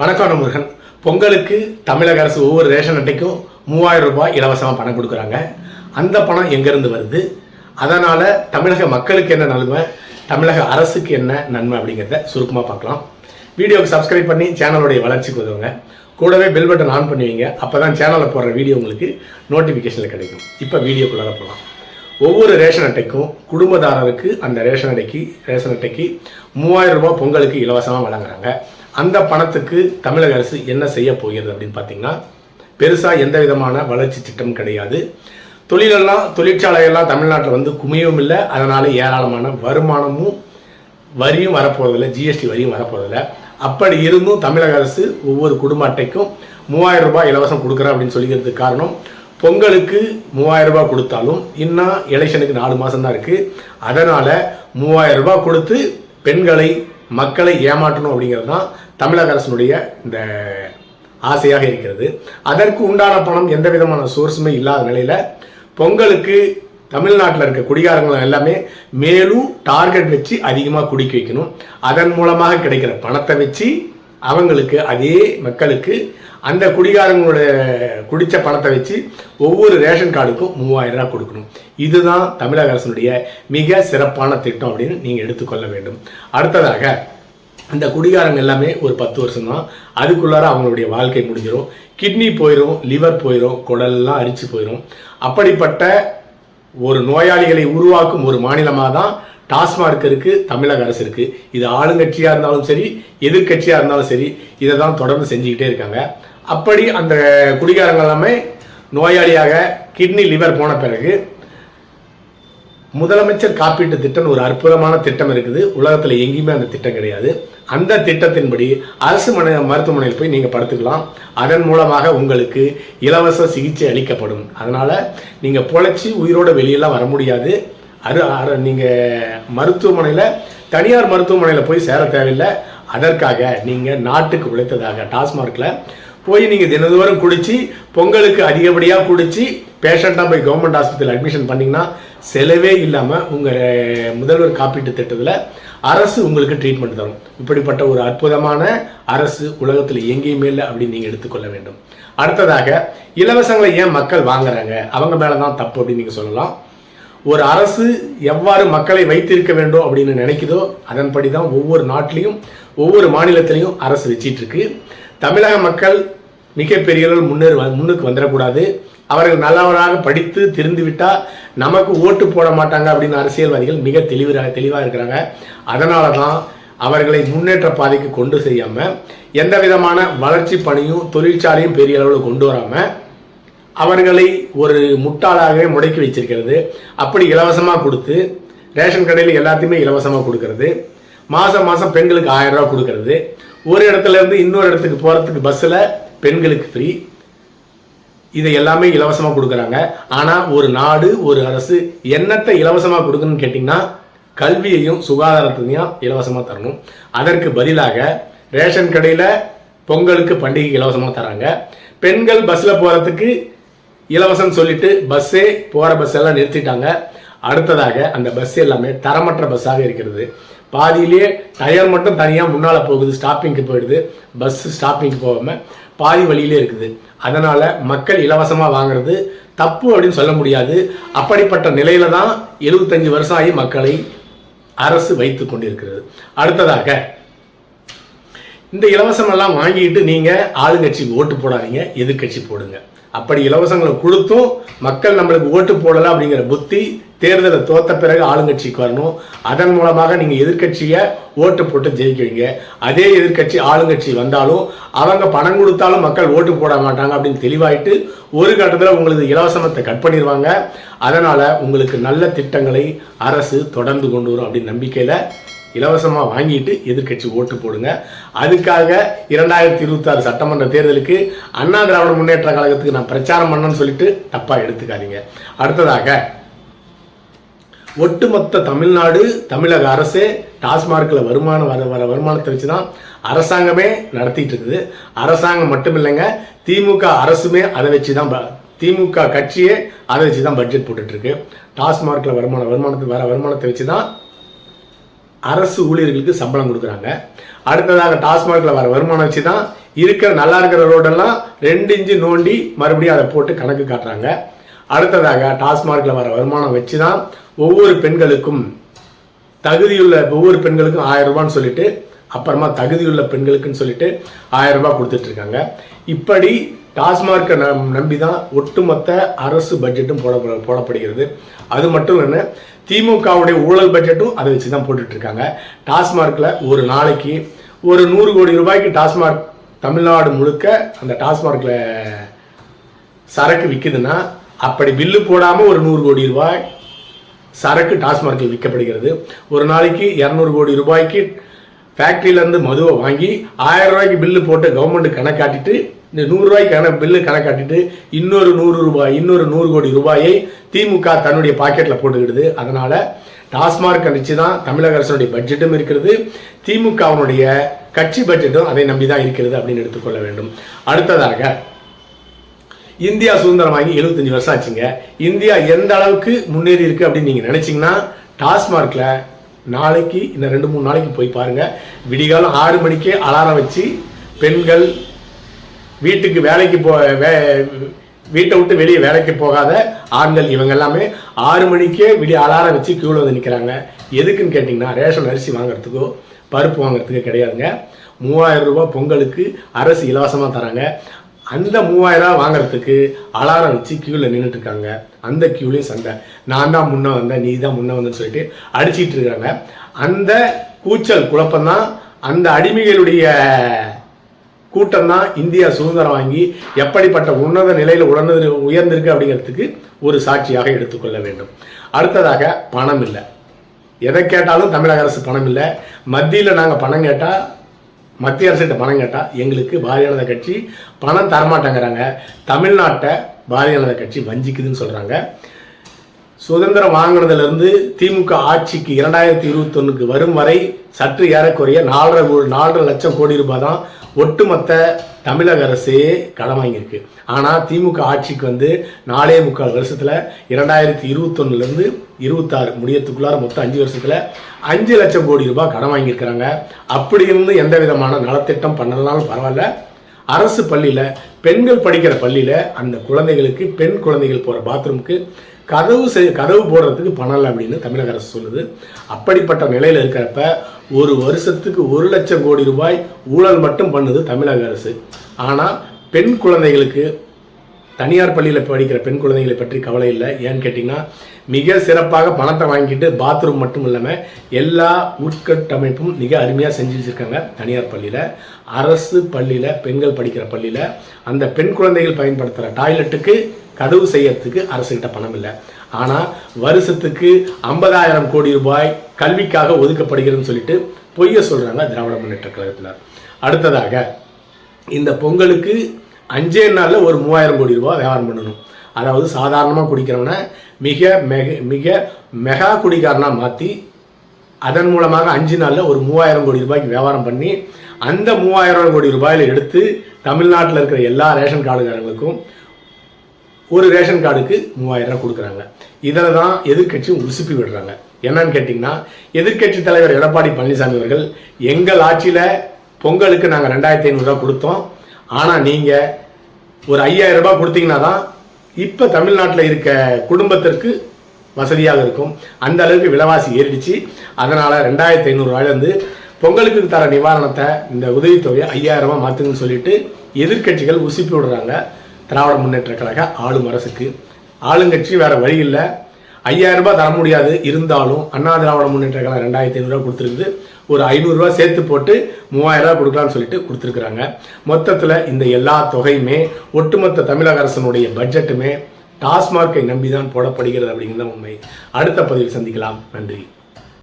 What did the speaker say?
வணக்கம் முருகன் பொங்கலுக்கு தமிழக அரசு ஒவ்வொரு ரேஷன் அட்டைக்கும் மூவாயிரம் ரூபாய் இலவசமாக பணம் கொடுக்குறாங்க. அந்த பணம் எங்கேருந்து வருது? அதனால் தமிழக மக்களுக்கு என்ன நன்மை? தமிழக அரசுக்கு என்ன நன்மை அப்படிங்கிறத சுருக்கமாக பார்க்கலாம். வீடியோவுக்கு சப்ஸ்கிரைப் பண்ணி சேனலுடைய வளர்ச்சிக்கு உதவுங்க. கூடவே பெல் பட்டன் ஆன் பண்ணுவீங்க அப்போ தான் சேனலில் போடுற வீடியோ உங்களுக்கு நோட்டிஃபிகேஷனில் கிடைக்கும். இப்போ வீடியோக்குள்ளார போகலாம் ஒவ்வொரு ரேஷன் அட்டைக்கும் குடும்பதாரருக்கு அந்த ரேஷன் அட்டைக்கு ரேஷன் அட்டைக்கு மூவாயிரம் ரூபாய் பொங்கலுக்கு இலவசமாக வழங்குறாங்க. அந்த பணத்துக்கு தமிழக அரசு என்ன செய்ய போகிறது அப்படின்னு பார்த்தீங்கன்னா பெருசாக எந்த விதமான வளர்ச்சி திட்டம் கிடையாது. தொழிலெல்லாம் தொழிற்சாலையெல்லாம் தமிழ்நாட்டில் வந்து குமியவும் இல்லை. அதனால் ஏராளமான வருமானமும் வரியும் வரப்போறதில்ல. ஜிஎஸ்டி வரியும் வரப்போறதில்ல. அப்படி இருந்தும் தமிழக அரசு ஒவ்வொரு குடும்ப அட்டைக்கும் மூவாயிரம் ரூபாய் இலவசம் கொடுக்குறேன் அப்படின்னு சொல்லிக்கிறதுக்கு காரணம் பொங்கலுக்கு மூவாயிரம் ரூபாய் கொடுத்தாலும் இன்னும் எலெக்ஷனுக்கு நாலு மாதம் தான் இருக்குது அதனால் மூவாயிரம் ரூபாய் கொடுத்து பெண்களை மக்களை ஏமாற்றணும் அப்படிங்கிறது தான் தமிழக அரசினுடைய இந்த ஆசையாக இருக்கிறது. அதற்கு உண்டான பணம் எந்த விதமான சோர்ஸுமே இல்லாத நிலையில் பொங்கலுக்கு தமிழ்நாட்டில் இருக்க குடிகாரங்களை எல்லாமே மேலும் டார்கெட் வச்சு அதிகமாக குடிக்க வைக்கணும். அதன் மூலமாக கிடைக்கிற பணத்தை வச்சு அவங்களுக்கு அதே மக்களுக்கு அந்த குடிகாரங்களோட குடித்த பணத்தை வச்சு ஒவ்வொரு ரேஷன் கார்டுக்கும் மூவாயிரம் ரூபா கொடுக்கணும். இதுதான் தமிழக அரசினுடைய மிக சிறப்பான திட்டம் அப்படின்னு நீங்கள் எடுத்துக்கொள்ள வேண்டும். அடுத்ததாக அந்த குடிகாரங்க எல்லாமே ஒரு பத்து வருஷம் தான் அதுக்குள்ளார அவங்களுடைய வாழ்க்கை முடிஞ்சிடும் கிட்னி போயிடும் லிவர் போயிடும் குடல்லாம் அரிச்சு போயிடும் அப்படிப்பட்ட ஒரு நோயாளிகளை உருவாக்கும் ஒரு மாநிலமாக தான் டாஸ்மார்க் இருக்கு தமிழக அரசு இருக்கு. இது ஆளுங்கட்சியாக இருந்தாலும் சரி எதிர்க்கட்சியாக இருந்தாலும் சரி இதை தான் தொடர்ந்து செஞ்சுக்கிட்டே இருக்காங்க. அப்படி அந்த குடிகாரங்க எல்லாமே நோயாளியாக கிட்னி லிவர் போன பிறகு முதலமைச்சர் காப்பீட்டு திட்டம் ஒரு அற்புதமான திட்டம் இருக்குது. உலகத்தில் எங்கேயுமே அந்த திட்டம் கிடையாது. அந்த திட்டத்தின்படி அரசு மன மருத்துவமனையில் போய் நீங்கள் படுத்துக்கலாம். அதன் மூலமாக உங்களுக்கு இலவச சிகிச்சை அளிக்கப்படும். அதனால் நீங்கள் பொழைச்சி உயிரோட வெளியெல்லாம் வர முடியாது. அரு நீங்கள் மருத்துவமனையில் தனியார் மருத்துவமனையில் போய் சேர தேவையில்லை. அதற்காக நீங்கள் நாட்டுக்கு உழைத்ததாக டாஸ்மார்க்கில் போய் நீங்கள் தினதோறும் குடித்து பொங்கலுக்கு அதிகப்படியாக குடித்து பேஷண்ட்டாக போய் கவர்மெண்ட் ஹாஸ்பிட்டல் அட்மிஷன் பண்ணிங்கன்னா செலவே இல்லாமல் உங்கள் முதல்வர் காப்பீட்டு திட்டத்தில் அரசு உங்களுக்கு ட்ரீட்மெண்ட் தரும். இப்படிப்பட்ட ஒரு அற்புதமான அரசு உலகத்தில் எங்கேயுமே இல்லை அப்படின்னு நீங்கள் எடுத்துக்கொள்ள வேண்டும். அடுத்ததாக இலவசங்களை ஏன் மக்கள் வாங்குறாங்க? அவங்க மேலே தான் தப்பு அப்படின்னு நீங்கள் சொல்லலாம். ஒரு அரசு எவ்வாறு மக்களை வைத்திருக்க வேண்டும் அப்படின்னு நினைக்குதோ அதன்படி தான் ஒவ்வொரு நாட்டிலையும் ஒவ்வொரு மாநிலத்திலையும் அரசு வச்சிட்டு இருக்கு. தமிழக மக்கள் மிகப்பெரிய அளவில் முன்னேறு முன்னுக்கு வந்துடக்கூடாது. அவர்கள் நல்லவராக படித்து திருந்துவிட்டால் நமக்கு ஓட்டு போட மாட்டாங்க அப்படின்னு அரசியல்வாதிகள் மிக தெளிவாக தெளிவாக இருக்கிறாங்க. அதனால தான் அவர்களை முன்னேற்ற பாதைக்கு கொண்டு செய்யாமல் எந்த விதமான வளர்ச்சி பணியும் தொழிற்சாலையும் பெரிய அளவில் கொண்டு வராமல் அவர்களை ஒரு முட்டாளாகவே முடக்கி வச்சிருக்கிறது. அப்படி இலவசமாக கொடுத்து ரேஷன் கடையில் எல்லாத்தையுமே இலவசமாக கொடுக்கறது. மாதம் மாதம் பெண்களுக்கு ஆயிரம் ரூபா கொடுக்கறது. ஒரு இடத்துல இருந்து இன்னொரு இடத்துக்கு போகிறதுக்கு பஸ்ஸில் பெண்களுக்கு ஃப்ரீ இதை எல்லாமே இலவசமாக கொடுக்குறாங்க. ஆனால் ஒரு நாடு ஒரு அரசு என்னத்தை இலவசமாக கொடுக்குன்னு கேட்டிங்கன்னா கல்வியையும் சுகாதாரத்தையும் இலவசமாக தரணும். அதற்கு பதிலாக ரேஷன் கடையில் பொங்கலுக்கு பண்டிகை இலவசமாக தராங்க பெண்கள் பஸ்ஸில் போகிறதுக்கு இலவசம் சொல்லிட்டு பஸ்ஸே போகிற பஸ் எல்லாம் நிறுத்திட்டாங்க. அடுத்ததாக அந்த பஸ் எல்லாமே தரமற்ற பஸ்ஸாக இருக்கிறது. பாதியிலேயே டயர் மட்டும் தனியாக முன்னால் போகுது ஸ்டாப்பிங்க்கு போயிடுது. பஸ் ஸ்டாப்பிங்க்கு போகாமல் பாதி வழியிலே இருக்குது. அதனால் மக்கள் இலவசமாக வாங்குறது தப்பு அப்படின்னு சொல்ல முடியாது. அப்படிப்பட்ட நிலையில தான் எழுபத்தஞ்சு வருஷம் ஆகி மக்களை அரசு வைத்து கொண்டிருக்கிறது. அடுத்ததாக இந்த இலவசமெல்லாம் வாங்கிட்டு நீங்கள் ஆளுங்கட்சிக்கு ஓட்டு போடாதீங்க எதிர்க்கட்சி போடுங்க. அப்படி இலவசங்களை கொடுத்தும் மக்கள் நம்மளுக்கு ஓட்டு போடலாம் அப்படிங்கிற புத்தி தேர்தலை தோத்த பிறகு ஆளுங்கட்சிக்கு வரணும். அதன் மூலமாக நீங்கள் எதிர்க்கட்சியை ஓட்டு போட்டு ஜெயிக்கிறீங்க. அதே எதிர்க்கட்சி ஆளுங்கட்சி வந்தாலும் அவங்க பணம் கொடுத்தாலும் மக்கள் ஓட்டு போட மாட்டாங்க அப்படின்னு தெளிவாயிட்டு ஒரு கட்டத்தில் உங்களுக்கு இலவசமத்தை கட் பண்ணிடுவாங்க அதனால் உங்களுக்கு நல்ல திட்டங்களை அரசு தொடர்ந்து கொண்டு வரும் அப்படின்னு நம்பிக்கையில் இலவசமாக வாங்கிட்டு எதிர்க்கட்சி ஓட்டு போடுங்க. அதுக்காக இரண்டாயிரத்தி இருபத்தாறு சட்டமன்ற தேர்தலுக்கு அண்ணா திராவிட முன்னேற்ற கழகத்துக்கு நான் பிரச்சாரம் பண்ணேன்னு சொல்லிட்டு தப்பாக எடுத்துக்காதீங்க. அடுத்ததாக ஒட்டுமொத்த தமிழ்நாடு தமிழக அரசே டாஸ்மார்க்கில் வருமானம் வர வர வருமானத்தை வச்சு தான் அரசாங்கமே நடத்திட்டு இருக்குது. அரசாங்கம் மட்டும் இல்லைங்க திமுக அரசுமே அதை வச்சு தான் ப- திமுக கட்சியே அதை வச்சு தான் பட்ஜெட் போட்டுட்ருக்கு டாஸ்மார்க்கில் வருமான வருமானத்துக்கு வர வருமானத்தை வச்சு தான் அரசு ஊழியர்களுக்கு சம்பளம் கொடுக்குறாங்க. அடுத்ததாக டாஸ்மார்க்கில் வர வருமானம் வச்சு தான் இருக்கிற நல்லா இருக்கிற ரோடெல்லாம் ரெண்டு இன்ச்சு நோண்டி மறுபடியும் அதை போட்டு கணக்கு காட்டுறாங்க. அடுத்ததாக டாஸ்மாகில் வர வருமானம் வச்சு தான் ஒவ்வொரு பெண்களுக்கும் தகுதியுள்ள ஒவ்வொரு பெண்களுக்கும் ஆயிரம் ரூபான்னு சொல்லிட்டு அப்புறமா தகுதியுள்ள பெண்களுக்குன்னு சொல்லிட்டு ஆயிரம் ரூபாய் கொடுத்துட்ருக்காங்க இப்படி டாஸ்மார்க்கை நம் நம்பி தான் ஒட்டுமொத்த அரசு பட்ஜெட்டும் போட போடப்படுகிறது. அது மட்டும் இல்லை திமுகவுடைய ஊழல் பட்ஜெட்டும் அதை வச்சு தான் போட்டுட்ருக்காங்க. டாஸ்மார்க்கில் ஒரு நாளைக்கு ஒரு நூறு கோடி ரூபாய்க்கு டாஸ்மார்க் தமிழ்நாடு முழுக்க அந்த டாஸ்மார்க்கில் சரக்கு விற்குதுன்னா அப்படி பில்லு போடாமல் ஒரு நூறு கோடி ரூபாய் சரக்கு டாஸ்மார்க்கில் விற்கப்படுகிறது. ஒரு நாளைக்கு இரநூறு கோடி ரூபாய்க்கு ஃபேக்ட்ரியிலேருந்து மதுவை வாங்கி ஆயிரம் ரூபாய்க்கு பில்லு போட்டு கவர்மெண்ட் கணக்காட்டிட்டு இந்த நூறுரூவாய்க்கு கண பில்லு கணக்காட்டிட்டு இன்னொரு நூறு ரூபாய் இன்னொரு நூறு கோடி ரூபாயை திமுக தன்னுடைய பாக்கெட்டில் போட்டுக்கிடுது. அதனால் டாஸ்மார்க் வச்சு தான் தமிழக அரசனுடைய பட்ஜெட்டும் இருக்கிறது. திமுகவினுடைய கட்சி பட்ஜெட்டும் அதை நம்பி தான் இருக்கிறது அப்படின்னு எடுத்துக்கொள்ள வேண்டும். அடுத்ததாக இந்தியா சுதந்திரம் வாங்கி 75 வருஷம் ஆச்சுங்க. இந்தியா எந்த அளவுக்கு முன்னேறி இருக்கு அப்படின்னு நீங்க நினைச்சீங்கன்னா டாஸ்மார்க்ல நாளைக்கு இந்த ரெண்டு மூணு நாளைக்கு போய் பாருங்க. விடிகாலம் ஆறு மணிக்கே அலாரம் வச்சு பெண்கள் வீட்டுக்கு வேலைக்கு போ வே வீட்டை விட்டு வெளியே வேலைக்கு போகாத ஆண்கள் இவங்க எல்லாமே ஆறு மணிக்கே விடிய அலாரம் வச்சு கியூவில் வந்து நிற்கிறாங்க எதுக்குன்னு கேட்டிங்கன்னா ரேஷன் அரிசி வாங்குறதுக்கோ பருப்பு வாங்குறதுக்கோ கிடையாதுங்க. மூவாயிரம் ரூபா பொங்கலுக்கு அரசு இலவசமாக தராங்க. அந்த மூவாயிரம் வாங்குறதுக்கு அலாரம் வச்சு கியூவில் நின்றுட்டு இருக்காங்க. அந்த கியூலையும் சண்டை. நான் தான் முன்னே வந்தேன் நீ தான் முன்னே வந்தேன்னு சொல்லிட்டு அடிச்சிட்டு இருக்காங்க. அந்த கூச்சல் குழப்பம்தான் அந்த அடிமைகளுடைய கூட்டம் தான் இந்தியா சுதந்திரம் வாங்கி எப்படிப்பட்ட உன்னத நிலையில் உணர்ந்து உயர்ந்திருக்கு அப்படிங்கிறதுக்கு ஒரு சாட்சியாக எடுத்துக்கொள்ள வேண்டும். அடுத்ததாக பணம் இல்லை. எதை கேட்டாலும் தமிழக அரசு பணம் இல்லை. மத்தியில் நாங்கள் பணம் கேட்டால் மத்திய அரசுகிட்ட பணம் கேட்டால் எங்களுக்கு பாரதிய ஜனதா கட்சி பணம் தரமாட்டேங்கிறாங்க. தமிழ்நாட்டை பாரதிய ஜனதா கட்சி வஞ்சிக்குதுன்னு சொல்கிறாங்க சுதந்திரம் வாங்கினதுலேருந்து திமுக ஆட்சிக்கு இரண்டாயிரத்தி இருபத்தொன்னுக்கு வரும் வரை சற்று ஏறக்குறைய நாலரை நாலரை லட்சம் கோடி ரூபாய் தான் ஒட்டுமொத்த தமிழக அரசே கடன் வாங்கியிருக்கு. ஆனால் திமுக ஆட்சிக்கு வந்து நாலே முக்கால் வருஷத்தில் இரண்டாயிரத்தி இருபத்தொன்னுலேருந்து இருபத்தாறு முடியத்துக்குள்ளார மொத்தம் அஞ்சு வருஷத்தில் அஞ்சு லட்சம் கோடி ரூபாய் கடன் வாங்கியிருக்கிறாங்க. அப்படி இருந்து எந்த விதமான நலத்திட்டம் பண்ணலனாலும் பரவாயில்ல. அரசு பள்ளியில் பெண்கள் படிக்கிற பள்ளியில் அந்த குழந்தைகளுக்கு பெண் குழந்தைகள் போகிற பாத்ரூமுக்கு கதவு செய் கதவு போடுறதுக்கு பணம் இல்லை அப்படின்னு தமிழக அரசு சொல்லுது. அப்படிப்பட்ட நிலையில் இருக்கிறப்ப ஒரு வருஷத்துக்கு ஒரு லட்சம் கோடி ரூபாய் ஊழல் மட்டும் பண்ணுது தமிழக அரசு. ஆனால் பெண் குழந்தைகளுக்கு தனியார் பள்ளியில் படிக்கிற பெண் குழந்தைகளை பற்றி கவலை இல்லை. ஏன்னு கேட்டிங்கன்னா மிக சிறப்பாக பணத்தை வாங்கிட்டு பாத்ரூம் மட்டும் இல்லாமல் எல்லா உட்கட்டமைப்பும் மிக அருமையாக செஞ்சு வச்சுருக்காங்க தனியார் பள்ளியில். அரசு பள்ளியில் பெண்கள் படிக்கிற பள்ளியில். அந்த பெண் குழந்தைகள் பயன்படுத்துகிற டாய்லெட்டுக்கு கதவு செய்யறதுக்கு அரசுகிட்ட பணம் இல்லை. ஆனால் வருஷத்துக்கு ஐம்பதாயிரம் கோடி ரூபாய் கல்விக்காக ஒதுக்கப்படுகிறதுன்னு சொல்லிட்டு பொய்ய சொல்கிறாங்க திராவிட முன்னேற்ற கழகத்தினர். அடுத்ததாக இந்த பொங்கலுக்கு அஞ்சே நாளில் ஒரு மூவாயிரம் கோடி ரூபாய் வியாபாரம் பண்ணணும். அதாவது சாதாரணமாக குடிக்கிறவனை மிக மெக மிக மெகா குடிகாரனாக மாற்றி அதன் மூலமாக அஞ்சு நாளில் ஒரு மூவாயிரம் கோடி ரூபாய்க்கு வியாபாரம் பண்ணி அந்த மூவாயிரம் கோடி ரூபாயில் எடுத்து தமிழ்நாட்டில் இருக்கிற எல்லா ரேஷன் கார்டுகாரங்களுக்கும் ஒரு ரேஷன் கார்டுக்கு மூவாயிரம் ரூபாய் கொடுக்குறாங்க. இதில் தான் எதிர்க்கட்சியும் உசுப்பி விடுறாங்க. என்னன்னு கேட்டிங்கன்னா எதிர்க்கட்சி தலைவர் எடப்பாடி பழனிசாமி அவர்கள் எங்கள் ஆட்சியில் பொங்கலுக்கு நாங்கள் ரெண்டாயிரத்தி ஐநூறுரூவா கொடுத்தோம். ஆனால் நீங்கள் ஒரு ஐயாயிரம் ரூபாய் கொடுத்தீங்கன்னா தான் இப்போ தமிழ்நாட்டில் இருக்க குடும்பத்திற்கு வசதியாக இருக்கும். அந்த அளவுக்கு விலைவாசி ஏறிடுச்சு. அதனால் ரெண்டாயிரத்தி ஐநூறுரூவாயிலேருந்து பொங்கலுக்கு தர நிவாரணத்தை இந்த உதவித்தொகையை ஐயாயிரம் மாற்றுங்கன்னு சொல்லிட்டு எதிர்க்கட்சிகள் உசுப்பி விடுறாங்க. திராவிட முன்னேற்ற கழக ஆளும் அரசுக்கு. ஆளுங்கட்சி வேறு வழி இல்லை. ஐயாயிரம் ரூபாய் தர முடியாது. இருந்தாலும் அண்ணா திராவிட முன்னேற்ற கழகம் ரெண்டாயிரத்தி ஐநூறுரூவா கொடுத்துருக்குது. ஒரு ஐநூறுரூவா சேர்த்து போட்டு மூவாயிரம் கொடுக்கலாம்னு சொல்லிட்டு கொடுத்துருக்குறாங்க. மொத்தத்தில் இந்த எல்லா தொகையுமே ஒட்டுமொத்த தமிழக அரசனுடைய பட்ஜெட்டுமே டாஸ்மார்க்கை நம்பி தான் போடப்படுகிறது அப்படிங்கிறத தான் உண்மை. அடுத்த பதிவில் சந்திக்கலாம். நன்றி.